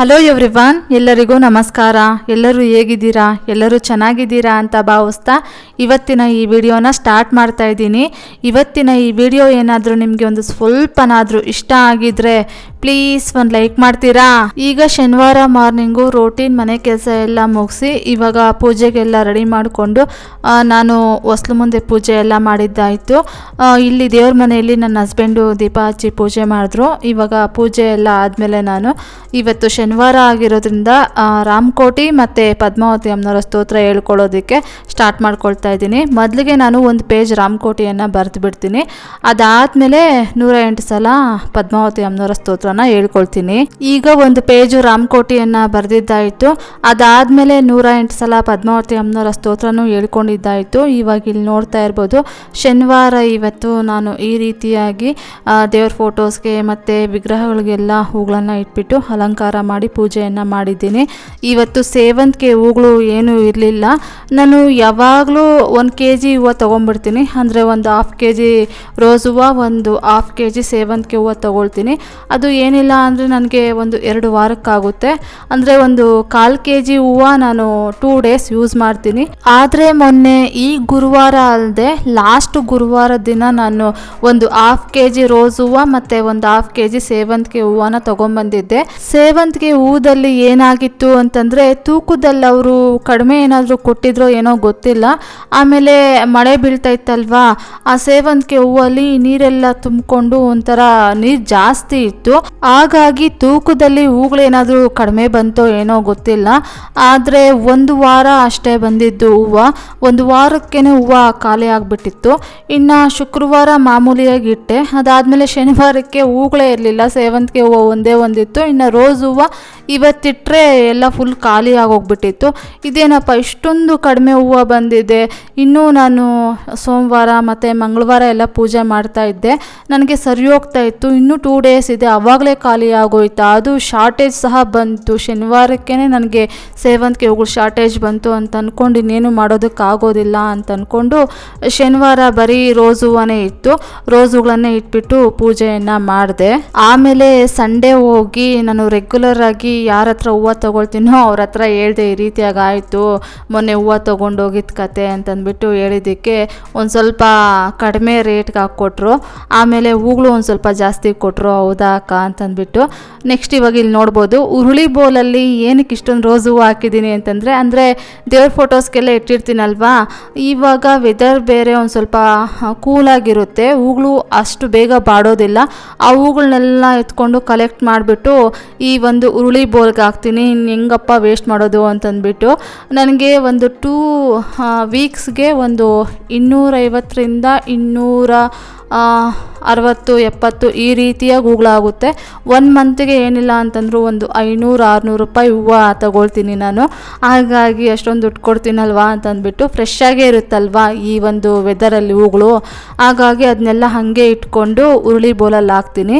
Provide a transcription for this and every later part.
Hello everyone ಎಲ್ಲರಿಗೂ ನಮಸ್ಕಾರ. ಎಲ್ಲರೂ ಹೇಗಿದ್ದೀರಾ? ಎಲ್ಲರೂ ಚೆನ್ನಾಗಿದ್ದೀರಾ ಅಂತ ಭಾವಿಸ್ತಾ ಇವತ್ತಿನ ಈ ವಿಡಿಯೋನ ಸ್ಟಾರ್ಟ್ ಮಾಡ್ತಾ ಇದ್ದೀನಿ. ಇವತ್ತಿನ ಈ ವಿಡಿಯೋ ಏನಾದರೂ ನಿಮಗೆ ಒಂದು ಸ್ವಲ್ಪನಾದರೂ ಇಷ್ಟ ಆಗಿದ್ರೆ ಪ್ಲೀಸ್ ಒಂದು ಲೈಕ್ ಮಾಡ್ತೀರಾ? ಈಗ ಶನಿವಾರ ಮಾರ್ನಿಂಗು ರೋಟೀನ್ ಮನೆ ಕೆಲಸ ಎಲ್ಲ ಮುಗಿಸಿ ಇವಾಗ ಪೂಜೆಗೆಲ್ಲ ರೆಡಿ ಮಾಡಿಕೊಂಡು ನಾನು ಹೊಸ್ಲು ಮುಂದೆ ಪೂಜೆ ಎಲ್ಲ ಮಾಡಿದ್ದಾಯಿತು. ಇಲ್ಲಿ ದೇವ್ರ ಮನೆಯಲ್ಲಿ ನನ್ನ ಹಸ್ಬೆಂಡು ದೀಪ ಹಚ್ಚಿ ಪೂಜೆ ಮಾಡಿದ್ರು. ಇವಾಗ ಪೂಜೆ ಎಲ್ಲ ಆದಮೇಲೆ ನಾನು ಇವತ್ತು ಶನಿವಾರ ಆಗಿರೋದ್ರಿಂದ ಆ, ರಾಮಕೋಟಿ ಮತ್ತು ಪದ್ಮಾವತಿ ಅಮ್ಮನವರ ಸ್ತೋತ್ರ ಹೇಳ್ಕೊಳ್ಳೋದಕ್ಕೆ ಸ್ಟಾರ್ಟ್ ಮಾಡ್ಕೊಳ್ತಾ ಇದ್ದೀನಿ. ಮೊದಲಿಗೆ ನಾನು ಒಂದು ಪೇಜ್ ರಾಮಕೋಟಿಯನ್ನು ಬರೆದು ಬಿಡ್ತೀನಿ ಅದಾದಮೇಲೆ ನೂರ ಎಂಟು ಸಲ ಪದ್ಮಾವತಿ ಅಮ್ಮನವರ ಸ್ತೋತ್ರನ ಹೇಳ್ಕೊಳ್ತೀನಿ. ಈಗ ಒಂದು ಪೇಜು ರಾಮಕೋಟಿಯನ್ನು ಬರೆದಿದ್ದಾಯಿತು. ಅದಾದಮೇಲೆ ನೂರ ಎಂಟು ಸಲ ಪದ್ಮಾವತಿ ಅಮ್ಮನವರ ಸ್ತೋತ್ರನೂ ಹೇಳ್ಕೊಂಡಿದ್ದಾಯಿತು. ಇವಾಗ ಇಲ್ಲಿ ನೋಡ್ತಾ ಇರ್ಬೋದು ಶನಿವಾರ ಇವತ್ತು ನಾನು ಈ ರೀತಿಯಾಗಿ ದೇವ್ರ ಫೋಟೋಸ್ಗೆ ಮತ್ತು ವಿಗ್ರಹಗಳಿಗೆಲ್ಲ ಹೂಗಳನ್ನು ಇಟ್ಬಿಟ್ಟು ಅಲಂಕಾರ ಮಾಡಿ ಪೂಜೆಯನ್ನು ಮಾಡಿದ್ದೀನಿ. ಇವತ್ತು ಸೇವಂತಿಗೆ ಹೂಗಳು ಏನೂ ಇರಲಿಲ್ಲ. ನಾನು ಯಾವಾಗಲೂ ಒಂದು ಕೆ ಜಿ ಹೂವು ತೊಗೊಂಡ್ಬಿಡ್ತೀನಿ. ಅಂದರೆ ಒಂದು ಹಾಫ್ ಕೆ ಜಿ ರೋಸ್ ಹೂವು, ಒಂದು ಹಾಫ್ ಕೆ ಜಿ ಸೇವಂತಿಗೆ ಹೂವು ತೊಗೊಳ್ತೀನಿ. ಅದು ಏನಿಲ್ಲ ಅಂದರೆ ನನಗೆ ಒಂದು ಎರಡು ವಾರಕ್ಕಾಗುತ್ತೆ. ಅಂದರೆ ಒಂದು ಕಾಲು ಕೆ ಜಿ ಹೂವು ನಾನು ಟೂ ಡೇಸ್ ಯೂಸ್ ಮಾಡ್ತೀನಿ. ಆದರೆ ಮೊನ್ನೆ ಈ ಗುರುವಾರ ಅಲ್ಲದೆ ಲಾಸ್ಟ್ ಗುರುವಾರ ದಿನ ನಾನು ಒಂದು ಹಾಫ್ ಕೆ ಜಿ ರೋಸ್ ಹೂವು ಮತ್ತು ಒಂದು ಹಾಫ್ ಕೆ ಜಿ ಸೇವಂತಿಗೆ ಹೂವನ ತೊಗೊಂಬಂದಿದ್ದೆ ಸೇವಂತಿಗೆ ಹೂದಲ್ಲಿ ಏನಾಗಿತ್ತು ಅಂತಂದರೆ ತೂಕದಲ್ಲಿ ಅವರು ಕಡಿಮೆ ಏನಾದರೂ ಕೊಟ್ಟಿದ್ರೋ ಏನೋ ಗೊತ್ತಿಲ್ಲ. ಆಮೇಲೆ ಮಳೆ ಬೀಳ್ತಾ ಇತ್ತಲ್ವಾ ಆ ಸೇವಂತಿಗೆ ಹೂವಲ್ಲಿ ನೀರೆಲ್ಲ ತುಂಬಿಕೊಂಡು ಒಂಥರ ನೀರು ಜಾಸ್ತಿ ಇತ್ತು. ಹಾಗಾಗಿ ತೂಕದಲ್ಲಿ ಹೂಗಳೇನಾದರೂ ಕಡಿಮೆ ಬಂತೋ ಏನೋ ಗೊತ್ತಿಲ್ಲ. ಆದರೆ ಒಂದು ವಾರ ಅಷ್ಟೇ ಬಂದಿದ್ದು ಹೂವು. ಒಂದು ವಾರಕ್ಕೇನೆ ಹೂವು ಖಾಲಿ ಆಗಿಬಿಟ್ಟಿತ್ತು. ಇನ್ನು ಶುಕ್ರವಾರ ಮಾಮೂಲಿಯಾಗಿ ಇಟ್ಟೆ. ಅದಾದಮೇಲೆ ಶನಿವಾರಕ್ಕೆ ಹೂಗಳೇ ಇರಲಿಲ್ಲ. ಸೇವಂತಿಗೆ ಹೂವು ಒಂದೇ ಒಂದಿತ್ತು. ಇನ್ನು ರೋಸ್ ಹೂವು ಇವತ್ತಿಟ್ಟರೆ ಎಲ್ಲ ಫುಲ್ ಖಾಲಿ ಆಗೋಗ್ಬಿಟ್ಟಿತ್ತು. ಇದೇನಪ್ಪ, ಇಷ್ಟೊಂದು ಕಡಿಮೆ ಹೂವು ಬಂದಿದೆ. ಇನ್ನೂ ನಾನು ಸೋಮವಾರ ಮತ್ತು ಮಂಗಳವಾರ ಎಲ್ಲ ಪೂಜೆ ಮಾಡ್ತಾ ಇದ್ದೆ. ನನಗೆ ಸರಿ ಹೋಗ್ತಾ ಇತ್ತು. ಇನ್ನೂ ಟೂ ಡೇಸ್ ಇದೆ. ಆವಾಗಲೇ ಖಾಲಿ ಆಗೋಯ್ತಾ. ಅದು ಶಾರ್ಟೇಜ್ ಸಹ ಬಂತು. ಶನಿವಾರಕ್ಕೇ ನನಗೆ ಸೇವಂತಿಗೆ ಹೂಗಳು ಶಾರ್ಟೇಜ್ ಬಂತು ಅಂತ ಅಂದ್ಕೊಂಡು ಇನ್ನೇನು ಮಾಡೋದಕ್ಕಾಗೋದಿಲ್ಲ ಅಂತ ಅಂದ್ಕೊಂಡು ಶನಿವಾರ ಬರೀ ರೋಸ್ ಹೂವನೇ ಇತ್ತು. ರೋಸ್ ಹೂಗಳನ್ನೇ ಇಟ್ಬಿಟ್ಟು ಪೂಜೆಯನ್ನು ಮಾಡಿದೆ. ಆಮೇಲೆ ಸಂಡೇ ಹೋಗಿ ನಾನು ರೆಗ್ಯುಲರ್ ಆಗಿ ಯಾರ ಹತ್ರ ಹೂವು ತೊಗೊಳ್ತೀನೋ ಅವ್ರ ಹತ್ರ ಹೇಳ್ದೆ ಈ ರೀತಿಯಾಗಿ ಆಯಿತು, ಮೊನ್ನೆ ಹೂವು ತೊಗೊಂಡೋಗಿದ್ದ ಕತೆ ಅಂತಂದ್ಬಿಟ್ಟು ಹೇಳಿದ್ದಕ್ಕೆ ಒಂದು ಸ್ವಲ್ಪ ಕಡಿಮೆ ರೇಟ್ಗೆ ಹಾಕ್ಕೊಟ್ರು. ಆಮೇಲೆ ಹೂಗಳು ಒಂದು ಸ್ವಲ್ಪ ಜಾಸ್ತಿ ಕೊಟ್ಟರು ಹೌದಾ ಅಕ್ಕ ಅಂತಂದ್ಬಿಟ್ಟು. ನೆಕ್ಸ್ಟ್ ಇವಾಗ ಇಲ್ಲಿ ನೋಡ್ಬೋದು ಉರುಳಿ ಬೋಲಲ್ಲಿ ಏನಕ್ಕೆ ಇಷ್ಟೊಂದು ರೋಸ್ ಹೂವು ಹಾಕಿದ್ದೀನಿ ಅಂತಂದರೆ, ಅಂದರೆ ದೇವ್ರ ಫೋಟೋಸ್ಗೆಲ್ಲ ಇಟ್ಟಿರ್ತೀನಲ್ವಾ? ಇವಾಗ ವೆದರ್ ಬೇರೆ ಒಂದು ಸ್ವಲ್ಪ ಕೂಲಾಗಿರುತ್ತೆ ಹೂಗಳು ಅಷ್ಟು ಬೇಗ ಬಾಡೋದಿಲ್ಲ. ಆ ಹೂಗಳನ್ನೆಲ್ಲ ಎತ್ಕೊಂಡು ಕಲೆಕ್ಟ್ ಮಾಡಿಬಿಟ್ಟು ಈ ಒಂದು ಉರುಳಿ ಬೋಲ್ಗೆ ಹಾಕ್ತೀನಿ ಇನ್ನು ಹೆಂಗಪ್ಪ ವೇಸ್ಟ್ ಮಾಡೋದು ಅಂತಂದ್ಬಿಟ್ಟು. ನನಗೆ ಒಂದು ಟೂ ವೀಕ್ಸ್ಗೆ ಒಂದು ಇನ್ನೂರೈವತ್ತರಿಂದ ಇನ್ನೂರ ಅರವತ್ತು, ಎಪ್ಪತ್ತು ಈ ರೀತಿಯ ಹೂಗಳಾಗುತ್ತೆ ಒನ್ ಮಂತಿಗೆ ಏನಿಲ್ಲ ಅಂತಂದರೂ ಒಂದು ಐನೂರು, ಆರುನೂರು ರೂಪಾಯಿ ಹೂವು ತಗೊಳ್ತೀನಿ ನಾನು. ಹಾಗಾಗಿ ಅಷ್ಟೊಂದು ದುಡ್ಡು ಕೊಡ್ತೀನಲ್ವಾ ಅಂತಂದ್ಬಿಟ್ಟು ಫ್ರೆಶ್ ಆಗೇ ಇರುತ್ತಲ್ವಾ ಈ ಒಂದು ವೆದರಲ್ಲಿ ಹೂಗಳು? ಹಾಗಾಗಿ ಅದನ್ನೆಲ್ಲ ಹಾಗೆ ಇಟ್ಕೊಂಡು ಉರುಳಿ ಬೋಲಲ್ಲಿ ಹಾಕ್ತೀನಿ.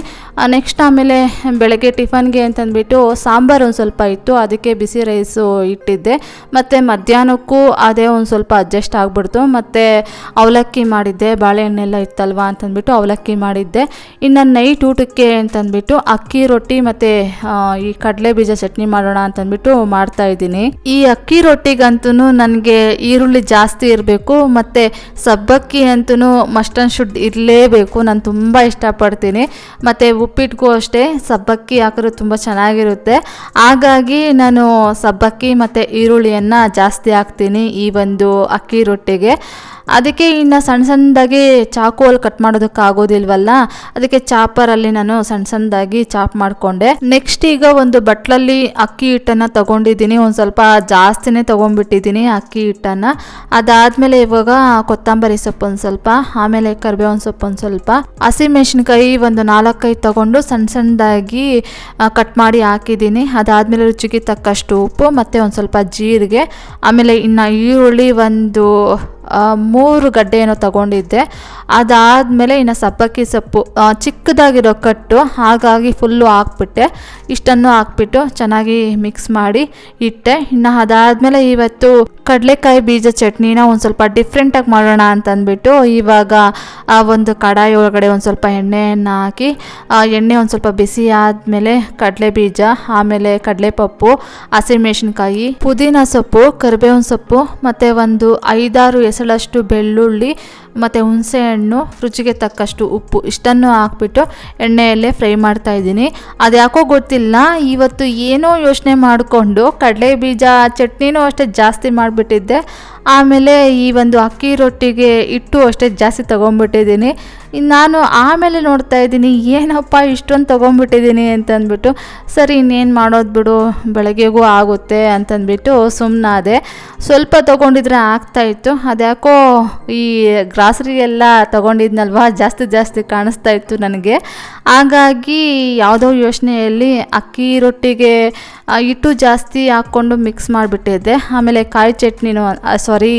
ನೆಕ್ಸ್ಟ್ ಆಮೇಲೆ ಬೆಳಗ್ಗೆ ಟಿಫನ್ಗೆ ಅಂತಂದ್ಬಿಟ್ಟು ಸಾಂಬಾರು ಒಂದು ಸ್ವಲ್ಪ ಇತ್ತು. ಅದಕ್ಕೆ ಬಿಸಿ ರೈಸು ಇಟ್ಟಿದ್ದೆ. ಮತ್ತು ಮಧ್ಯಾಹ್ನಕ್ಕೂ ಅದೇ ಒಂದು ಸ್ವಲ್ಪ ಅಡ್ಜಸ್ಟ್ ಆಗಿಬಿಡ್ತು. ಮತ್ತು ಅವಲಕ್ಕಿ ಮಾಡಿದ್ದೆ, ಬಾಳೆಹಣ್ಣೆಲ್ಲ ಇತ್ತಲ್ವಾ ಅಂತಂದ್ಬಿಟ್ಟು ಅವಲಕ್ಕಿ ಮಾಡಿದ್ದೆ. ಇನ್ನು ನೈಟ್ ಊಟಕ್ಕೆ ಅಂತಂದ್ಬಿಟ್ಟು ಅಕ್ಕಿ ರೊಟ್ಟಿ ಮತ್ತು ಈ ಕಡಲೆ ಬೀಜ ಚಟ್ನಿ ಮಾಡೋಣ ಅಂತಂದ್ಬಿಟ್ಟು ಮಾಡ್ತಾ ಇದ್ದೀನಿ. ಈ ಅಕ್ಕಿ ರೊಟ್ಟಿಗಂತೂ ನನಗೆ ಈರುಳ್ಳಿ ಜಾಸ್ತಿ ಇರಬೇಕು, ಮತ್ತು ಸಬ್ಬಕ್ಕಿ ಅಂತೂ ಮಸ್ಟ್ ಶುಡ್ ಇರಲೇಬೇಕು. ನಾನು ತುಂಬ ಇಷ್ಟಪಡ್ತೀನಿ. ಮತ್ತು ಉಪ್ಪಿಟ್ಟಿಗೂ ಅಷ್ಟೇ, ಸಬ್ಬಕ್ಕಿ ಹಾಕಿದ್ರೆ ತುಂಬ ಚೆನ್ನಾಗಿರುತ್ತೆ. ಹಾಗಾಗಿ ನಾನು ಸಬ್ಬಕ್ಕಿ ಮತ್ತು ಈರುಳ್ಳಿಯನ್ನು ಜಾಸ್ತಿ ಹಾಕ್ತೀನಿ ಈ ಒಂದು ಅಕ್ಕಿ ರೊಟ್ಟಿಗೆ. ಅದಕ್ಕೆ ಇನ್ನು ಸಣ್ಣ ಸಣ್ಣದಾಗಿ ಚಾಕುವಲ್ಲಿ ಕಟ್ ಮಾಡೋದಕ್ಕಾಗೋದಿಲ್ವಲ್ಲ ಅದಕ್ಕೆ ಚಾಪರಲ್ಲಿ ನಾನು ಸಣ್ಣ ಸಣ್ಣದಾಗಿ ಚಾಪ್ ಮಾಡಿಕೊಂಡೆ. ನೆಕ್ಸ್ಟ್ ಈಗ ಒಂದು ಬಟ್ಲಲ್ಲಿ ಅಕ್ಕಿ ಹಿಟ್ಟನ್ನು ತಗೊಂಡಿದ್ದೀನಿ. ಒಂದು ಸ್ವಲ್ಪ ಜಾಸ್ತಿನೇ ತೊಗೊಂಡ್ಬಿಟ್ಟಿದ್ದೀನಿ ಅಕ್ಕಿ ಹಿಟ್ಟನ್ನು. ಅದಾದಮೇಲೆ ಇವಾಗ ಕೊತ್ತಂಬರಿ ಸೊಪ್ಪು ಒಂದು ಸ್ವಲ್ಪ, ಆಮೇಲೆ ಕರಿಬೇವಿನ ಸೊಪ್ಪು ಒಂದು ಸ್ವಲ್ಪ. ಹಸಿಮೆಣಸಿನ್ಕಾಯಿ ಒಂದು ನಾಲ್ಕೈದು ತಗೊಂಡು ಸಣ್ಣ ಸಣ್ಣದಾಗಿ ಕಟ್ ಮಾಡಿ ಹಾಕಿದ್ದೀನಿ. ಅದಾದಮೇಲೆ ರುಚಿಗೆ ತಕ್ಕಷ್ಟು ಉಪ್ಪು, ಮತ್ತು ಒಂದು ಸ್ವಲ್ಪ ಜೀರಿಗೆ, ಆಮೇಲೆ ಇನ್ನು ಈರುಳ್ಳಿ ಒಂದು ಮೂರು ಗಡ್ಡೆ ಏನೋ ತಗೊಂಡಿದ್ದೆ. ಅದಾದಮೇಲೆ ಇನ್ನು ಸಬ್ಬಕ್ಕಿ ಸೊಪ್ಪು ಚಿಕ್ಕದಾಗಿರೋ ಕಟ್ಟು ಹಾಗಾಗಿ ಫುಲ್ಲು ಹಾಕ್ಬಿಟ್ಟೆ. ಇಷ್ಟನ್ನು ಹಾಕ್ಬಿಟ್ಟು ಚೆನ್ನಾಗಿ ಮಿಕ್ಸ್ ಮಾಡಿ ಇಟ್ಟೆ. ಇನ್ನು ಅದಾದಮೇಲೆ ಇವತ್ತು ಕಡಲೆಕಾಯಿ ಬೀಜ ಚಟ್ನಿನ ಒಂದು ಸ್ವಲ್ಪ ಡಿಫ್ರೆಂಟಾಗಿ ಮಾಡೋಣ ಅಂತಂದ್ಬಿಟ್ಟು ಇವಾಗ, ಆ, ಒಂದು ಕಡಾಯಿ ಒಳಗಡೆ ಒಂದು ಸ್ವಲ್ಪ ಎಣ್ಣೆಯನ್ನು ಹಾಕಿ, ಆ, ಎಣ್ಣೆ ಒಂದು ಸ್ವಲ್ಪ ಬಿಸಿ ಆದಮೇಲೆ ಕಡಲೆ ಬೀಜ, ಆಮೇಲೆ ಕಡಲೆಪಪ್ಪು, ಹಸಿಮೆಣಸಿನ್ಕಾಯಿ, ಪುದೀನ ಸೊಪ್ಪು, ಕರಿಬೇವಿನ ಸೊಪ್ಪು, ಮತ್ತು ಒಂದು ಐದಾರು ಎಸಳಷ್ಟು ಬೆಳ್ಳುಳ್ಳಿ ಮತ್ತು ಹುಣಸೆಹಣ್ಣು ರುಚಿಗೆ ತಕ್ಕಷ್ಟು ಉಪ್ಪು, ಇಷ್ಟನ್ನು ಹಾಕ್ಬಿಟ್ಟು ಎಣ್ಣೆಯಲ್ಲೇ ಫ್ರೈ ಮಾಡ್ತಾ ಇದ್ದೀನಿ. ಅದ್ಯಾಕೋ ಗೊತ್ತಿಲ್ಲ, ಇವತ್ತು ಏನೋ ಯೋಚನೆ ಮಾಡಿಕೊಂಡು ಕಡಲೆ ಬೀಜ, ಚಟ್ನಿನೂ ಅಷ್ಟೇ ಜಾಸ್ತಿ ಮಾಡಿಬಿಟ್ಟಿದ್ದೆ. ಆಮೇಲೆ ಈ ಒಂದು ಅಕ್ಕಿ ರೊಟ್ಟಿಗೆ ಇಟ್ಟು ಅಷ್ಟೇ ಜಾಸ್ತಿ ತೊಗೊಂಡ್ಬಿಟ್ಟಿದ್ದೀನಿ. ನಾನು ಆಮೇಲೆ ನೋಡ್ತಾ ಇದ್ದೀನಿ, ಏನಪ್ಪ ಇಷ್ಟೊಂದು ತೊಗೊಂಡ್ಬಿಟ್ಟಿದ್ದೀನಿ ಅಂತಂದ್ಬಿಟ್ಟು, ಸರಿ, ಇನ್ನೇನು ಮಾಡೋದು ಬಿಡು, ಬೆಳಗ್ಗೆಗೂ ಆಗುತ್ತೆ ಅಂತಂದ್ಬಿಟ್ಟು ಸುಮ್ಮನಾದೆ ಸ್ವಲ್ಪ ತೊಗೊಂಡಿದ್ರೆ ಆಗ್ತಾಯಿತ್ತು ಅದ್ಯಾಕೋ ಈ ಗ್ರಾಸರಿ ಎಲ್ಲ ತೊಗೊಂಡಿದ್ನಲ್ವ? ಜಾಸ್ತಿ ಜಾಸ್ತಿ ಕಾಣಿಸ್ತಾ ಇತ್ತು ನನಗೆ. ಹಾಗಾಗಿ ಯಾವುದೋ ಯೋಚನೆಯಲ್ಲಿ ಅಕ್ಕಿ ರೊಟ್ಟಿಗೆ ಹಿಟ್ಟು ಜಾಸ್ತಿ ಹಾಕ್ಕೊಂಡು ಮಿಕ್ಸ್ ಮಾಡಿಬಿಟ್ಟಿದ್ದೆ. ಆಮೇಲೆ ಕಾಯಿ ಚಟ್ನಿನೂ ಸಾರಿ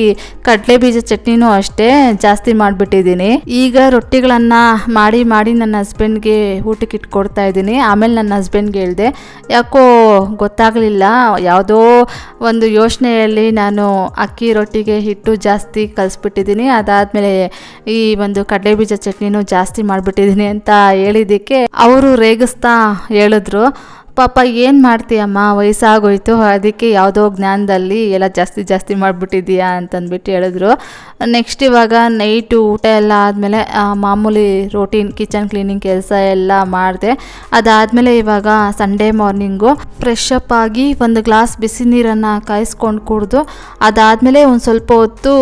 ಕಡಲೆ ಬೀಜ ಚಟ್ನಿನೂ ಅಷ್ಟೇ ಜಾಸ್ತಿ ಮಾಡಿಬಿಟ್ಟಿದ್ದೀನಿ. ಈಗ ರೊಟ್ಟಿಗಳನ್ನು ಮಾಡಿ ಮಾಡಿ ನನ್ನ ಹಸ್ಬೆಂಡ್ಗೆ ಊಟಕ್ಕೆ ಇಟ್ಕೊಡ್ತಾ ಇದ್ದೀನಿ. ಆಮೇಲೆ ನನ್ನ ಹಸ್ಬೆಂಡ್ಗೆ ಹೇಳಿದೆ, ಯಾಕೋ ಗೊತ್ತಾಗಲಿಲ್ಲ. ಯಾವುದೋ ಒಂದು ಯೋಚನೆಯಲ್ಲಿ ನಾನು ಅಕ್ಕಿ ರೊಟ್ಟಿಗೆ ಹಿಟ್ಟು ಜಾಸ್ತಿ ಕಲಿಸ್ಬಿಟ್ಟಿದ್ದೀನಿ. ಅದಾದಮೇಲೆ ಈ ಒಂದು ಕಡಲೆ ಬೀಜ ಚಟ್ನಿನೂ ಜಾಸ್ತಿ ಮಾಡಿಬಿಟ್ಟಿದ್ದೀನಿ ಅಂತ ಹೇಳಿದ್ದಕ್ಕೆ ಅವರು ರೇಗಿಸ್ತಾ ಹೇಳಿದ್ರು. ಪಾಪ ಏನು ಮಾಡ್ತೀಯಮ್ಮ? ವಯಸ್ಸಾಗೋಯ್ತು, ಅದಕ್ಕೆ ಯಾವುದೋ ಜ್ಞಾನದಲ್ಲಿ ಎಲ್ಲ ಜಾಸ್ತಿ ಜಾಸ್ತಿ ಮಾಡಿಬಿಟ್ಟಿದ್ದೀಯಾ ಅಂತಂದ್ಬಿಟ್ಟು ಹೇಳಿದ್ರು. ನೆಕ್ಸ್ಟ್ ಇವಾಗ ನೈಟು ಊಟ ಎಲ್ಲ ಆದಮೇಲೆ ಮಾಮೂಲಿ ರೋಟೀನ್ ಕಿಚನ್ ಕ್ಲೀನಿಂಗ್ ಕೆಲಸ ಎಲ್ಲ ಮಾಡಿದೆ. ಅದಾದಮೇಲೆ ಇವಾಗ ಸಂಡೇ ಮಾರ್ನಿಂಗು ಫ್ರೆಶ್ ಅಪ್ ಆಗಿ ಒಂದು ಗ್ಲಾಸ್ ಬಿಸಿ ನೀರನ್ನು ಕಾಯಿಸ್ಕೊಂಡು ಕುಡಿದು, ಅದಾದಮೇಲೆ ಒಂದು ಸ್ವಲ್ಪ ಹೊತ್ತು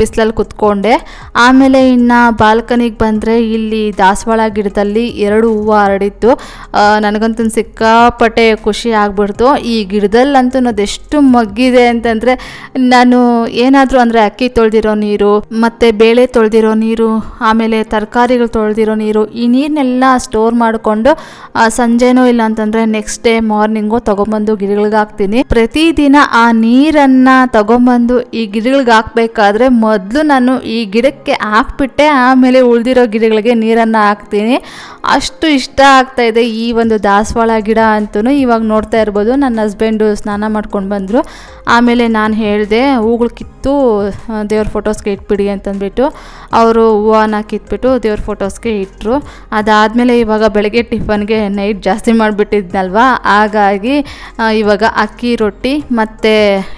ಬಿಸಿಲಲ್ಲಿ ಕುತ್ಕೊಂಡೆ. ಆಮೇಲೆ ಇನ್ನು ಬಾಲ್ಕನಿಗೆ ಬಂದರೆ ಇಲ್ಲಿ ದಾಸವಾಳ ಗಿಡದಲ್ಲಿ ಎರಡು ಹೂವು ಹರಡಿತ್ತು. ನನಗಂತೂ ನನಗಂತೂ ಸಿಕ್ಕಾಪಟ್ಟೆ ಖುಷಿ ಆಗ್ಬಿಡ್ತು. ಈ ಗಿಡದಲ್ಲಂತೂ ಅದೆಷ್ಟು ಮಗ್ಗಿದೆ ಅಂತಂದರೆ ನಾನು ಏನಾದರೂ ಅಂದರೆ ಅಕ್ಕಿ ತೊಳೆದಿರೋ ನೀರು, ಮತ್ತು ಬೇಳೆ ತೊಳೆದಿರೋ ನೀರು, ಆಮೇಲೆ ತರಕಾರಿಗಳು ತೊಳೆದಿರೋ ನೀರು, ಈ ನೀರನ್ನೆಲ್ಲ ಸ್ಟೋರ್ ಮಾಡಿಕೊಂಡು ಸಂಜೆನೂ ಇಲ್ಲ ಅಂತಂದರೆ ನೆಕ್ಸ್ಟ್ ಡೇ ಮಾರ್ನಿಂಗು ತೊಗೊಂಬಂದು ಗಿಡಗಳಿಗೆ ಹಾಕ್ತೀನಿ. ಪ್ರತಿದಿನ ಆ ನೀರನ್ನು ತಗೊಂಬಂದು ಈ ಗಿಡಗಳಿಗೆ ಹಾಕ್ಬೇಕಾದ್ರೆ ಮೊದಲು ನಾನು ಈ ಗಿಡಕ್ಕೆ ಹಾಕ್ಬಿಟ್ಟೆ, ಆಮೇಲೆ ಉಳಿದಿರೋ ಗಿಡಗಳಿಗೆ ನೀರನ್ನು ಹಾಕ್ತೀನಿ. ಅಷ್ಟು ಇಷ್ಟ ಆಗ್ತಾ ಇದೆ ಈ ಒಂದು ದಾಸವಾಳ ಗಿಡ ಅಂತೂ ಇವಾಗ ನೋಡ್ತಾ ಇರ್ಬೋದು. ನನ್ನ ಹಸ್ಬೆಂಡು ಸ್ನಾನ ಮಾಡ್ಕೊಂಡು ಬಂದರು. ಆಮೇಲೆ ನಾನು ಹೇಳಿದೆ ಹೂಗಳು ಕಿತ್ತು ದೇವ್ರ ಫೋಟೋಸ್ಗೆ ಇಟ್ಬಿಡಿ ಅಂತಂದ್ಬಿಟ್ಟು. ಅವರು ಹೂವನ್ನ ಕಿತ್ಬಿಟ್ಟು ದೇವ್ರ ಫೋಟೋಸ್ಗೆ ಇಟ್ಟರು ಅದಾದಮೇಲೆ ಇವಾಗ ಬೆಳಗ್ಗೆ ಟಿಫನ್ಗೆ ನೈಟ್ ಜಾಸ್ತಿ ಮಾಡಿಬಿಟ್ಟಿದ್ನಲ್ವ? ಹಾಗಾಗಿ ಇವಾಗ ಅಕ್ಕಿ ರೊಟ್ಟಿ ಮತ್ತು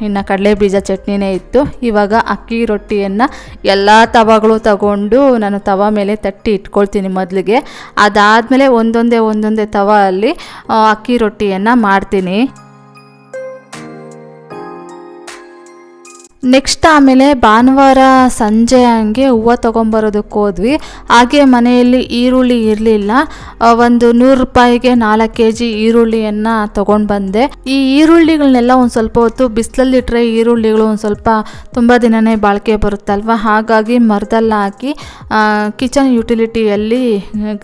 ಇನ್ನು ಕಡಲೆ ಬೀಜ ಚಟ್ನಿನೇ ಇತ್ತು. ಇವಾಗ ಅಕ್ಕಿ ರೊಟ್ಟಿಯನ್ನು ಎಲ್ಲ ತವಾಗಳು ತಗೊಂಡು ನಾನು ತವ ಮೇಲೆ ತಟ್ಟಿ ಇಟ್ಕೊಳ್ತೀನಿ ಮೊದಲಿಗೆ. ಅದಾದಮೇಲೆ ಒಂದೊಂದೇ ಒಂದೊಂದೇ ತವ ಅಲ್ಲಿ ಆ, ರೊಟ್ಟಿಯನ್ನು ಮಾಡ್ತೀನಿ. ನೆಕ್ಸ್ಟ್ ಆಮೇಲೆ ಭಾನುವಾರ ಸಂಜೆ ಹಂಗೆ ಹೂವು ತೊಗೊಂಬರೋದಕ್ಕೆ ಹೋದ್ವಿ. ಹಾಗೆ ಮನೆಯಲ್ಲಿ ಈರುಳ್ಳಿ ಇರಲಿಲ್ಲ. ಒಂದು ನೂರು ರೂಪಾಯಿಗೆ ನಾಲ್ಕು ಕೆ ಜಿ ಈರುಳ್ಳಿಯನ್ನು ತೊಗೊಂಡು ಬಂದೆ. ಈ ಈರುಳ್ಳಿಗಳನ್ನೆಲ್ಲ ಒಂದು ಸ್ವಲ್ಪ ಹೊತ್ತು ಬಿಸಿಲಲ್ಲಿಟ್ಟರೆ ಈರುಳ್ಳಿಗಳು ಒಂದು ಸ್ವಲ್ಪ ತುಂಬ ದಿನನೇ ಬಾಳಿಕೆ ಬರುತ್ತಲ್ವ? ಹಾಗಾಗಿ ಮರದಲ್ಲಿ ಹಾಕಿ ಕಿಚನ್ ಯುಟಿಲಿಟಿಯಲ್ಲಿ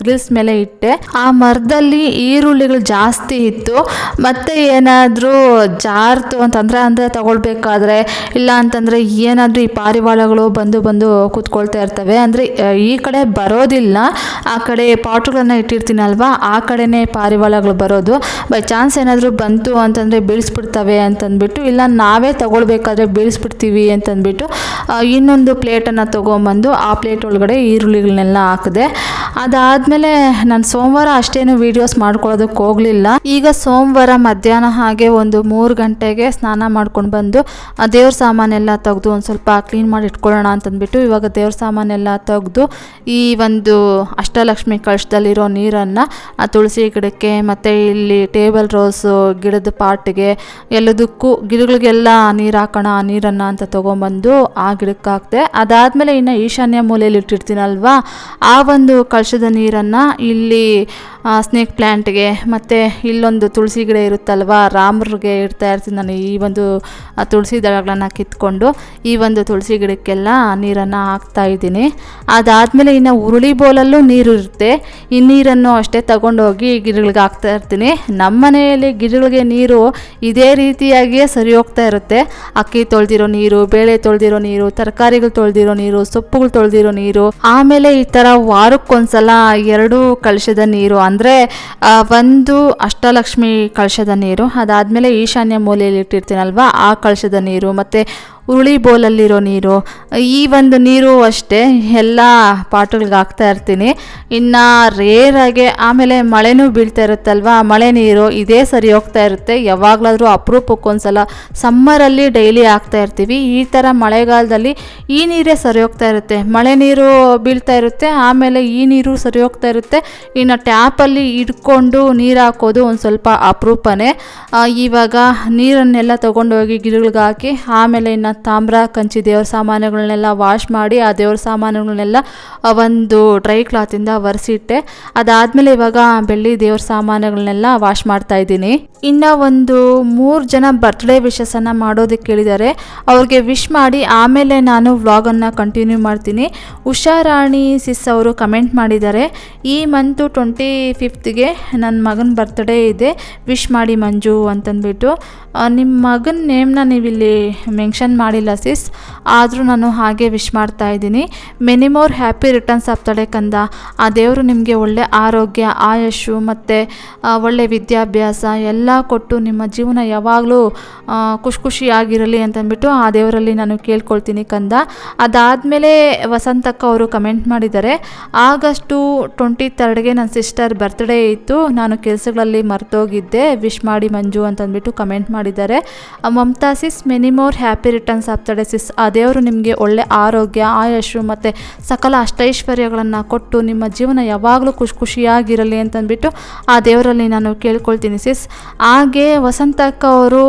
ಗ್ರಿಲ್ಸ್ ಮೇಲೆ ಇಟ್ಟೆ. ಆ ಮರದಲ್ಲಿ ಈರುಳ್ಳಿಗಳು ಜಾಸ್ತಿ ಇತ್ತು. ಮತ್ತೆ ಏನಾದರೂ ಜಾರ್ತು ಅಂತಂದರೆ, ಅಂದರೆ ತಗೊಳ್ಬೇಕಾದ್ರೆ ಇಲ್ಲ ಅಂತಂದರೆ ಏನಾದರೂ ಈ ಪಾರಿವಾಳಗಳು ಬಂದು ಬಂದು ಕೂತ್ಕೊಳ್ತಾ ಇರ್ತವೆ. ಅಂದರೆ ಈ ಕಡೆ ಬರೋದಿಲ್ಲ. ಆ ಕಡೆ ಪಾಟ್ಗಳನ್ನ ಇಟ್ಟಿರ್ತೀನಲ್ವ? ಆ ಕಡೆನೇ ಪಾರಿವಾಳಗಳು ಬರೋದು. ಬೈ ಚಾನ್ಸ್ ಏನಾದರೂ ಬಂತು ಅಂತಂದರೆ ಬೀಳಿಸ್ಬಿಡ್ತವೆ ಅಂತಂದ್ಬಿಟ್ಟು, ಇಲ್ಲ ನಾವೇ ತಗೊಳ್ಬೇಕಾದ್ರೆ ಬೀಳಿಸ್ಬಿಡ್ತೀವಿ ಅಂತಂದ್ಬಿಟ್ಟು ಇನ್ನೊಂದು ಪ್ಲೇಟನ್ನು ತೊಗೊಂಬಂದು ಆ ಪ್ಲೇಟ್ ಒಳಗಡೆ ಈರುಳ್ಳಿಗಳನ್ನೆಲ್ಲ ಹಾಕಿದೆ. ಅದಾದಮೇಲೆ ನಾನು ಸೋಮವಾರ ಅಷ್ಟೇನು ವೀಡಿಯೋಸ್ ಮಾಡ್ಕೊಳ್ಳೋದಕ್ಕೆ ಹೋಗಲಿಲ್ಲ. ಈಗ ಸೋಮವಾರ ಮಧ್ಯಾಹ್ನ ಹಾಗೆ ಒಂದು ಮೂರು ಗಂಟೆಗೆ ಸ್ನಾನ ಮಾಡ್ಕೊಂಡು ಬಂದು ದೇವ್ರ ಸಾಮಾನೆಲ್ಲ ತೆಗೆದು ಒಂದು ಸ್ವಲ್ಪ ಕ್ಲೀನ್ ಮಾಡಿ ಇಟ್ಕೊಳ್ಳೋಣ ಅಂತಂದ್ಬಿಟ್ಟು ಇವಾಗ ದೇವ್ರ ಸಾಮಾನೆಲ್ಲ ತೆಗೆದು ಈ ಒಂದು ಅಷ್ಟಲಕ್ಷ್ಮಿ ಕಳಶದಲ್ಲಿರೋ ನೀರನ್ನು ಆ ತುಳಸಿ ಗಿಡಕ್ಕೆ ಮತ್ತು ಇಲ್ಲಿ ಟೇಬಲ್ ರೋಸು ಗಿಡದ ಪಾಟ್ಗೆ ಎಲ್ಲದಕ್ಕೂ ಗಿಡಗಳಿಗೆಲ್ಲ ನೀರು ಹಾಕೋಣ, ಆ ನೀರನ್ನು ಅಂತ ತೊಗೊಂಬಂದು ಆ ಗಿಡಕ್ಕೆ ಹಾಕಿದೆ. ಅದಾದಮೇಲೆ ಇನ್ನು ಈಶಾನ್ಯ ಮೂಲೆಯಲ್ಲಿ ಇಟ್ಟಿರ್ತೀನಲ್ವಾ, ಆ ಒಂದು ಕಳಶದ ನೀರನ್ನು ಇಲ್ಲಿ ಸ್ನೇಕ್ ಪ್ಲ್ಯಾಂಟ್ಗೆ ಮತ್ತು ಇಲ್ಲೊಂದು ತುಳಸಿ ಗಿಡ ಇರುತ್ತಲ್ವ, ರಾಮರಿಗೆ ಇಡ್ತಾ ಇರ್ತೀನಿ ನಾನು ಈ ಒಂದು ತುಳಸಿ ದಳಗಳನ್ನು ಕಿತ್ಕೊಂಡು ಮಾಡಿಕೊಂಡು ಈ ಒಂದು ತುಳಸಿ ಗಿಡಕ್ಕೆಲ್ಲ ನೀರನ್ನು ಹಾಕ್ತಾ ಇದ್ದೀನಿ. ಅದಾದಮೇಲೆ ಇನ್ನು ಉರುಳಿ ಬೋಲಲ್ಲೂ ನೀರು ಇರುತ್ತೆ. ಈ ನೀರನ್ನು ಅಷ್ಟೇ ತಗೊಂಡೋಗಿ ಗಿಡಗಳಿಗೆ ಹಾಕ್ತಾ ಇರ್ತೀನಿ. ನಮ್ಮ ಮನೆಯಲ್ಲಿ ಗಿಡಗಳಿಗೆ ನೀರು ಇದೇ ರೀತಿಯಾಗಿಯೇ ಸರಿ ಹೋಗ್ತಾ ಇರುತ್ತೆ. ಅಕ್ಕಿ ತೊಳೆದಿರೋ ನೀರು, ಬೇಳೆ ತೊಳೆದಿರೋ ನೀರು, ತರಕಾರಿಗಳು ತೊಳೆದಿರೋ ನೀರು, ಸೊಪ್ಪುಗಳು ತೊಳೆದಿರೋ ನೀರು, ಆಮೇಲೆ ಈ ಥರ ವಾರಕ್ಕೊಂದ್ಸಲ ಎರಡು ಕಳಶದ ನೀರು, ಅಂದರೆ ಒಂದು ಅಷ್ಟಲಕ್ಷ್ಮಿ ಕಳಶದ ನೀರು, ಅದಾದಮೇಲೆ ಈಶಾನ್ಯ ಮೂಲೆಯಲ್ಲಿ ಇಟ್ಟಿರ್ತೀನಲ್ವ, ಆ ಕಳಶದ ನೀರು, ಮತ್ತು ಉರುಳಿ ಬೋಲಲ್ಲಿರೋ ನೀರು. ಈ ಒಂದು ನೀರು ಅಷ್ಟೇ ಎಲ್ಲ ಪಾಟ್ಗಳಿಗೆ ಹಾಕ್ತಾ ಇರ್ತೀನಿ. ಇನ್ನು ರೇರಾಗೆ ಆಮೇಲೆ ಮಳೆನೂ ಬೀಳ್ತಾ ಇರುತ್ತಲ್ವ? ಮಳೆ ನೀರು ಇದೇ ಸರಿ ಹೋಗ್ತಾ ಇರುತ್ತೆ. ಯಾವಾಗಲಾದರೂ ಅಪರೂಪಕ್ಕೊಂದ್ಸಲ ಸಮ್ಮರಲ್ಲಿ ಡೈಲಿ ಹಾಕ್ತಾ ಇರ್ತೀವಿ. ಈ ಥರ ಮಳೆಗಾಲದಲ್ಲಿ ಈ ನೀರೇ ಸರಿ ಹೋಗ್ತಾ ಇರುತ್ತೆ. ಮಳೆ ನೀರು ಬೀಳ್ತಾ ಇರುತ್ತೆ. ಆಮೇಲೆ ಈ ನೀರು ಸರಿ ಹೋಗ್ತಾ ಇರುತ್ತೆ. ಇನ್ನು ಟ್ಯಾಪಲ್ಲಿ ಇಟ್ಕೊಂಡು ನೀರು ಹಾಕೋದು ಒಂದು ಸ್ವಲ್ಪ ಅಪರೂಪನೇ. ಇವಾಗ ನೀರನ್ನೆಲ್ಲ ತೊಗೊಂಡೋಗಿ ಗಿಡಗಳಿಗೆ ಹಾಕಿ ಆಮೇಲೆ ಇನ್ನು ತಾಮ್ರ, ಕಂಚಿ ದೇವ್ರ ಸಾಮಾನುಗಳನ್ನೆಲ್ಲ ವಾಶ್ ಮಾಡಿ ಆ ದೇವ್ರ ಸಾಮಾನುಗಳನ್ನೆಲ್ಲ ಒಂದು ಡ್ರೈ ಕ್ಲಾತಿಂದ ಒರೆಸಿಟ್ಟೆ. ಅದಾದಮೇಲೆ ಇವಾಗ ಬೆಳ್ಳಿ ದೇವ್ರ ಸಾಮಾನುಗಳನ್ನೆಲ್ಲ ವಾಶ್ ಮಾಡ್ತಾ ಇದ್ದೀನಿ. ಇನ್ನು ಒಂದು ಮೂರು ಜನ ಬರ್ತ್ಡೇ ವಿಶಸ್ಸನ್ನು ಮಾಡೋದಕ್ಕೆ ಕೇಳಿದ್ದಾರೆ ಅವ್ರಿಗೆ ವಿಶ್ ಮಾಡಿ ಆಮೇಲೆ ನಾನು ವ್ಲಾಗನ್ನು ಕಂಟಿನ್ಯೂ ಮಾಡ್ತೀನಿ. ಉಷಾರಾಣಿ ಸಿಸ್ ಅವರು ಕಮೆಂಟ್ ಮಾಡಿದ್ದಾರೆ. ಈ ಮಂತು ಟ್ವೆಂಟಿ ಫಿಫ್ತ್ಗೆ ನನ್ನ ಮಗನ ಬರ್ತ್ಡೇ ಇದೆ. ವಿಶ್ ಮಾಡಿ ಮಂಜು ಅಂತಂದ್ಬಿಟ್ಟು. ನಿಮ್ಮ ಮಗನ ನೇಮ್ನ ನೀವಿಲ್ಲಿ ಮೆನ್ಷನ್ ಮಾಡಿಲ್ಲ ಸಿಸ್. ಆದರೂ ನಾನು ಹಾಗೆ ವಿಶ್ ಮಾಡ್ತಾ ಇದ್ದೀನಿ. ಮೆನಿ ಮೋರ್ ಹ್ಯಾಪಿ ರಿಟರ್ನ್ಸ್ ಆಗ್ತಾಳೆ ಕಂದ. ಆ ದೇವರು ನಿಮಗೆ ಒಳ್ಳೆ ಆರೋಗ್ಯ ಆಯಸ್ಸು ಮತ್ತು ಒಳ್ಳೆ ವಿದ್ಯಾಭ್ಯಾಸ ಎಲ್ಲ ಕೊಟ್ಟು ನಿಮ್ಮ ಜೀವನ ಯಾವಾಗಲೂ ಖುಷಿ ಖುಷಿಯಾಗಿರಲಿ ಅಂತಂದ್ಬಿಟ್ಟು ಆ ದೇವರಲ್ಲಿ ನಾನು ಕೇಳ್ಕೊಳ್ತೀನಿ ಕಂದ. ಅದಾದಮೇಲೆ ವಸಂತಕ್ಕ ಅವರು ಕಮೆಂಟ್ ಮಾಡಿದ್ದಾರೆ. ಆಗಸ್ಟು ಟ್ವೆಂಟಿ ತರ್ಡ್ಗೆ ನನ್ನ ಸಿಸ್ಟರ್ ಬರ್ತ್ಡೇ ಇತ್ತು. ನಾನು ಕೆಲಸಗಳಲ್ಲಿ ಮರ್ತೋಗಿದ್ದೆ. ವಿಶ್ ಮಾಡಿ ಮಂಜು ಅಂತಂದ್ಬಿಟ್ಟು ಕಮೆಂಟ್ ಮಾಡಿದ್ದಾರೆ. ಆ, Mamata sis many more happy returns ಆಗ್ತಾಳೆ ಸಿಸ್ ಆ ದೇವರು ನಿಮಗೆ ಒಳ್ಳೆ ಆರೋಗ್ಯ, ಆಯಸ್ಸು ಮತ್ತು ಸಕಲ ಅಷ್ಟೈಶ್ವರ್ಯಗಳನ್ನು ಕೊಟ್ಟು ನಿಮ್ಮ ಜೀವನ ಯಾವಾಗಲೂ ಖುಷಿ ಖುಷಿಯಾಗಿರಲಿ ಅಂತಂದ್ಬಿಟ್ಟು ಆ ದೇವರಲ್ಲಿ ನಾನು ಕೇಳ್ಕೊಳ್ತೀನಿ ಸಿಸ್ ಹಾಗೆ ವಸಂತಕ್ಕ ಅವರು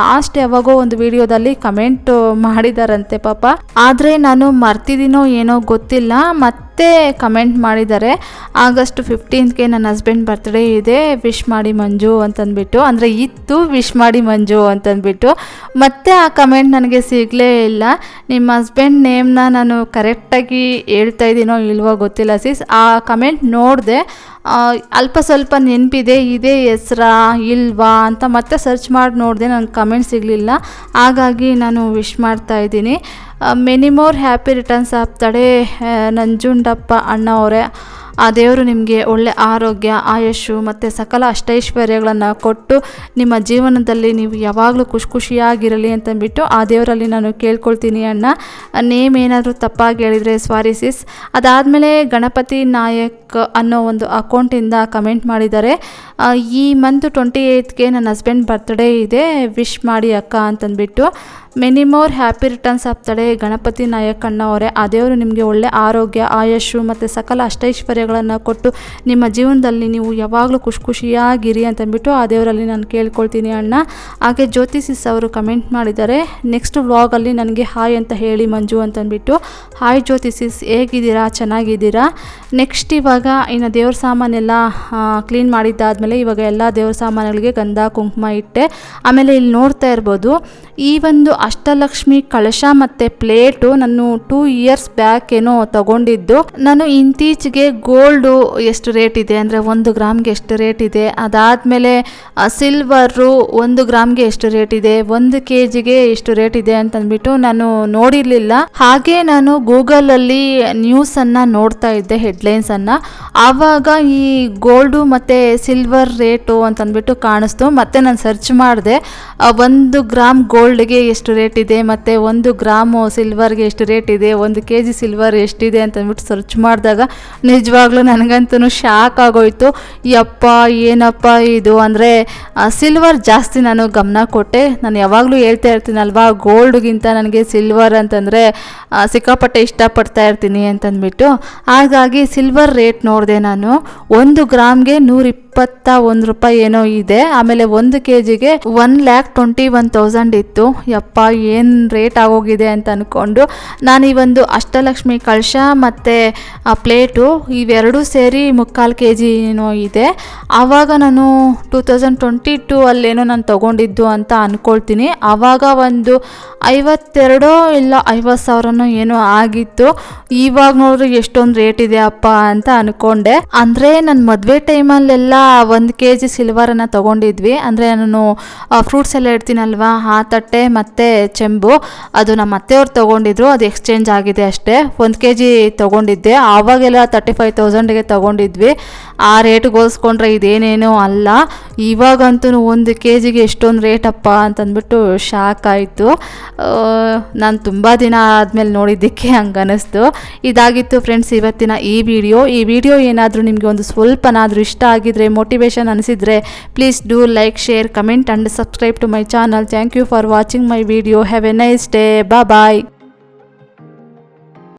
ಲಾಸ್ಟ್ ಯಾವಾಗೋ ಒಂದು ವಿಡಿಯೋದಲ್ಲಿ ಕಮೆಂಟ್ ಮಾಡಿದಾರಂತೆ ಪಾಪ. ಆದರೆ ನಾನು ಮರ್ತಿದ್ದೀನೋ ಏನೋ ಗೊತ್ತಿಲ್ಲ. ಮತ್ತೆ ಕಮೆಂಟ್ ಮಾಡಿದ್ದಾರೆ. ಆಗಸ್ಟ್ ಫಿಫ್ಟೀನ್ತ್ಗೆ ನನ್ನ ಹಸ್ಬೆಂಡ್ ಬರ್ತ್ಡೇ ಇದೆ. ವಿಶ್ ಮಾಡಿ ಮಂಜು ಅಂತಂದ್ಬಿಟ್ಟು, ಅಂದರೆ ಇತ್ತು ವಿಶ್ ಮಾಡಿ ಮಂಜು ಅಂತಂದ್ಬಿಟ್ಟು. ಮತ್ತೆ ಆ ಕಮೆಂಟ್ ನನಗೆ ಸಿಗಲೇ ಇಲ್ಲ. ನಿಮ್ಮ ಹಸ್ಬೆಂಡ್ ನೇಮ್ನ ನಾನು ಕರೆಕ್ಟಾಗಿ ಹೇಳ್ತಾ ಇದ್ದೀನೋ ಇಲ್ವೋ ಗೊತ್ತಿಲ್ಲ ಸಿಸ್ ಆ ಕಮೆಂಟ್ ನೋಡಿದೆ ಅಲ್ಪ ಸ್ವಲ್ಪ ನೆನಪಿದೆ, ಇದೇ ಹೆಸ್ರಾ ಇಲ್ವಾ ಅಂತ ಮತ್ತೆ ಸರ್ಚ್ ಮಾಡಿ ನೋಡಿದೆ ನನಗೆ ಕಮೆಂಟ್ ಸಿಗಲಿಲ್ಲ. ಹಾಗಾಗಿ ನಾನು ವಿಶ್ ಮಾಡ್ತಾ ಇದ್ದೀನಿ. Many more happy returns of ತಡೆ ನಂಜುಂಡಪ್ಪ ಅಣ್ಣ ಅವರೇ. ಆ ದೇವರು ನಿಮಗೆ ಒಳ್ಳೆ ಆರೋಗ್ಯ, ಆಯಸ್ಸು ಮತ್ತು ಸಕಲ ಅಷ್ಟೈಶ್ವರ್ಯಗಳನ್ನು ಕೊಟ್ಟು ನಿಮ್ಮ ಜೀವನದಲ್ಲಿ ನೀವು ಯಾವಾಗಲೂ ಖುಷಿ ಖುಷಿಯಾಗಿರಲಿ ಅಂತಂದ್ಬಿಟ್ಟು ಆ ದೇವರಲ್ಲಿ ನಾನು ಕೇಳ್ಕೊಳ್ತೀನಿ ಅಣ್ಣ. ನೇಮ್ ಏನಾದರೂ ತಪ್ಪಾಗಿ ಹೇಳಿದರೆ ಸ್ವಾರಿಸಿಸ್ ಅದಾದಮೇಲೆ ಗಣಪತಿ ನಾಯಕ್ ಅನ್ನೋ ಒಂದು ಅಕೌಂಟಿಂದ ಕಮೆಂಟ್ ಮಾಡಿದ್ದಾರೆ. ಈ ಮಂತ್ ಟ್ವೆಂಟಿ ಏಯ್ತ್ಗೆ ನನ್ನ ಹಸ್ಬೆಂಡ್ ಬರ್ತ್ಡೇ ಇದೆ. ವಿಶ್ ಮಾಡಿ ಅಕ್ಕ ಅಂತಂದ್ಬಿಟ್ಟು. Many more happy returns of Ganapati Nayak ಅವರೇ ಆ ದೇವರು ನಿಮಗೆ ಒಳ್ಳೆ ಆರೋಗ್ಯ, ಆಯಸ್ಸು ಮತ್ತು ಸಕಲ ಅಷ್ಟೈಶ್ವರ್ಯಗಳನ್ನು ಕೊಟ್ಟು ನಿಮ್ಮ ಜೀವನದಲ್ಲಿ ನೀವು ಯಾವಾಗಲೂ ಖುಷಿ ಖುಷಿಯಾಗಿರಿ ಅಂತಂದ್ಬಿಟ್ಟು ಆ ದೇವರಲ್ಲಿ ನಾನು ಕೇಳ್ಕೊಳ್ತೀನಿ ಅಣ್ಣ. ಹಾಗೆ ಜ್ಯೋತಿಷಿಸ್ ಅವರು ಕಮೆಂಟ್ ಮಾಡಿದ್ದಾರೆ. ನೆಕ್ಸ್ಟ್ ವ್ಲಾಗಲ್ಲಿ ನನಗೆ ಹಾಯ್ ಅಂತ ಹೇಳಿ ಮಂಜು ಅಂತಂದ್ಬಿಟ್ಟು. ಹಾಯ್ ಜ್ಯೋತಿಷಿಸ್, ಹೇಗಿದ್ದೀರಾ? ಚೆನ್ನಾಗಿದ್ದೀರಾ? ನೆಕ್ಸ್ಟ್ ಇವಾಗ ಇನ್ನು ದೇವ್ರ ಸಾಮಾನೆಲ್ಲ ಕ್ಲೀನ್ ಮಾಡಿದ್ದಾದಮೇಲೆ ಇವಾಗ ಎಲ್ಲ ದೇವ್ರ ಸಾಮಾನುಗಳಿಗೆ ಗಂಧ, ಕುಂಕುಮ ಇಟ್ಟೆ. ಆಮೇಲೆ ಇಲ್ಲಿ ನೋಡ್ತಾ ಇರ್ಬೋದು. ಈ ಒಂದು ಅಷ್ಟಲಕ್ಷ್ಮಿ ಕಳಶ ಮತ್ತು ಪ್ಲೇಟು ನಾನು ಟೂ ಇಯರ್ಸ್ ಬ್ಯಾಕ್ ಏನೋ ತಗೊಂಡಿದ್ದು. ನಾನು ಇತ್ತೀಚೆಗೆ ಗೋಲ್ಡು ಎಷ್ಟು ರೇಟ್ ಇದೆ ಅಂದರೆ ಒಂದು ಗ್ರಾಮ್ಗೆ ಎಷ್ಟು ರೇಟ್ ಇದೆ? ಅದಾದಮೇಲೆ ಸಿಲ್ವರು ಒಂದು ಗ್ರಾಮ್ಗೆ ಎಷ್ಟು ರೇಟ್ ಇದೆ? ಒಂದು ಕೆ ಜಿಗೆ ಎಷ್ಟು ರೇಟ್ ಇದೆ ಅಂತಂದ್ಬಿಟ್ಟು ನಾನು ನೋಡಿರಲಿಲ್ಲ. ಹಾಗೆ ನಾನು ಗೂಗಲಲ್ಲಿ ನ್ಯೂಸನ್ನು ನೋಡ್ತಾ ಇದ್ದೆ ಹೆಡ್ಲೈನ್ಸನ್ನು ಆವಾಗ ಈ ಗೋಲ್ಡು ಮತ್ತು ಸಿಲ್ವರ್ ರೇಟು ಅಂತಂದ್ಬಿಟ್ಟು ಕಾಣಿಸ್ತು. ಮತ್ತೆ ನಾನು ಸರ್ಚ್ ಮಾಡಿದೆ ಒಂದು ಗ್ರಾಮ್ ಗೋಲ್ಡ್ಗೆ ಎಷ್ಟು ರೇಟ್ ಇದೆ, ಮತ್ತು ಒಂದು ಗ್ರಾಮು ಸಿಲ್ವರ್ಗೆ ಎಷ್ಟು ರೇಟ್ ಇದೆ, ಒಂದು ಕೆ ಜಿ ಸಿಲ್ವರ್ ಎಷ್ಟಿದೆ ಅಂತಂದ್ಬಿಟ್ಟು ಸರ್ಚ್ ಮಾಡಿದಾಗ ನಿಜವಾಗ್ಲೂ ನನಗಂತೂ ಶಾಕ್ ಆಗೋಯ್ತು. ಯಪ್ಪ, ಏನಪ್ಪ ಇದು ಅಂದರೆ ಸಿಲ್ವರ್ ಜಾಸ್ತಿ ನಾನು ಗಮನ ಕೊಟ್ಟೆ. ನಾನು ಯಾವಾಗಲೂ ಹೇಳ್ತಾ ಇರ್ತೀನಲ್ವಾ ಗೋಲ್ಡ್ಗಿಂತ ನನಗೆ ಸಿಲ್ವರ್ ಅಂತಂದರೆ ಸಿಕ್ಕಾಪಟ್ಟೆ ಇಷ್ಟಪಡ್ತಾ ಇರ್ತೀನಿ ಅಂತಂದ್ಬಿಟ್ಟು. ಹಾಗಾಗಿ ಸಿಲ್ವರ್ ರೇಟ್ ನೋಡಿದೆ ನಾನು. ಒಂದು ಗ್ರಾಮ್ಗೆ ನೂರ ಇಪ್ಪತ್ತ ಒಂದು ರೂಪಾಯಿ ಏನೋ ಇದೆ. ಆಮೇಲೆ ಒಂದು ಕೆ ಜಿಗೆ one lakh twenty one thousand ಇತ್ತು. ಯಪ್ಪ, ಏನು ರೇಟ್ ಆಗೋಗಿದೆ ಅಂತ ಅಂದ್ಕೊಂಡು ನಾನು ಈ ಒಂದು ಅಷ್ಟಲಕ್ಷ್ಮಿ ಕಳಶ ಮತ್ತು ಪ್ಲೇಟು ಇವೆರಡೂ ಸೇರಿ ಮುಕ್ಕಾಲು ಕೆ ಜಿ ಏನೋ ಇದೆ. ಆವಾಗ ನಾನು ಟೂ ತೌಸಂಡ್ ಟ್ವೆಂಟಿ ಟೂ ಅಲ್ಲೇನೋ ನಾನು ತೊಗೊಂಡಿದ್ದು ಅಂತ ಅಂದ್ಕೊಳ್ತೀನಿ ಆವಾಗ ಒಂದು ಐವತ್ತೆರಡೋ ಇಲ್ಲ ಐವತ್ತು ಸಾವಿರನೋ ಏನೋ ಆಗಿತ್ತು. ಇವಾಗ ನೋಡಿದ್ರೆ ಎಷ್ಟೊಂದು ರೇಟ್ ಇದೆ ಅಪ್ಪ ಅಂತ ಅಂದ್ಕೊಂಡೆ ಅಂದರೆ ನನ್ನ ಮದುವೆ ಟೈಮಲ್ಲೆಲ್ಲ ಒಂದು ಕೆ ಜಿ ಸಿಲ್ವರನ್ನು ತೊಗೊಂಡಿದ್ವಿ. ಅಂದರೆ ನಾನು ಫ್ರೂಟ್ಸ್ ಎಲ್ಲ ಇಡ್ತೀನಲ್ವಾ, ಆ ತಟ್ಟೆ ಮತ್ತು ಚೆಂಬು, ಅದು ನಮ್ಮ ಅತ್ತೆಯವ್ರು ತೊಗೊಂಡಿದ್ರು, ಅದು ಎಕ್ಸ್ಚೇಂಜ್ ಆಗಿದೆ ಅಷ್ಟೇ. ಒಂದು ಕೆ ಜಿ ತೊಗೊಂಡಿದ್ದೆ, ಆವಾಗೆಲ್ಲ ತರ್ಟಿ ಫೈವ್ ತೌಸಂಡ್ಗೆ ತೊಗೊಂಡಿದ್ವಿ. ಆ ರೇಟ್ಗೆ ಹೋಲಿಸ್ಕೊಂಡ್ರೆ ಇದೇನೇನೋ ಅಲ್ಲ. ಇವಾಗಂತೂ ಒಂದು ಕೆ ಜಿಗೆ ಎಷ್ಟೊಂದು ರೇಟಪ್ಪ ಅಂತಂದ್ಬಿಟ್ಟು ಶಾಕ್ ಆಯಿತು. ನಾನು ತುಂಬ ದಿನ ಆದಮೇಲೆ ನೋಡಿದ್ದಕ್ಕೆ ಹಂಗೆ ಅನ್ನಿಸ್ತು ಇದಾಗಿತ್ತು ಫ್ರೆಂಡ್ಸ್ ಇವತ್ತಿನ ಈ ವಿಡಿಯೋ ಈ ವಿಡಿಯೋ ಏನಾದರೂ ನಿಮಗೆ ಒಂದು ಸ್ವಲ್ಪನಾದರೂ ಇಷ್ಟ ಆಗಿದ್ರೆ motivation ಅನಿಸಿದರೆ please do like share comment and subscribe to my channel thank you for watching my video. Have a nice day. Bye bye.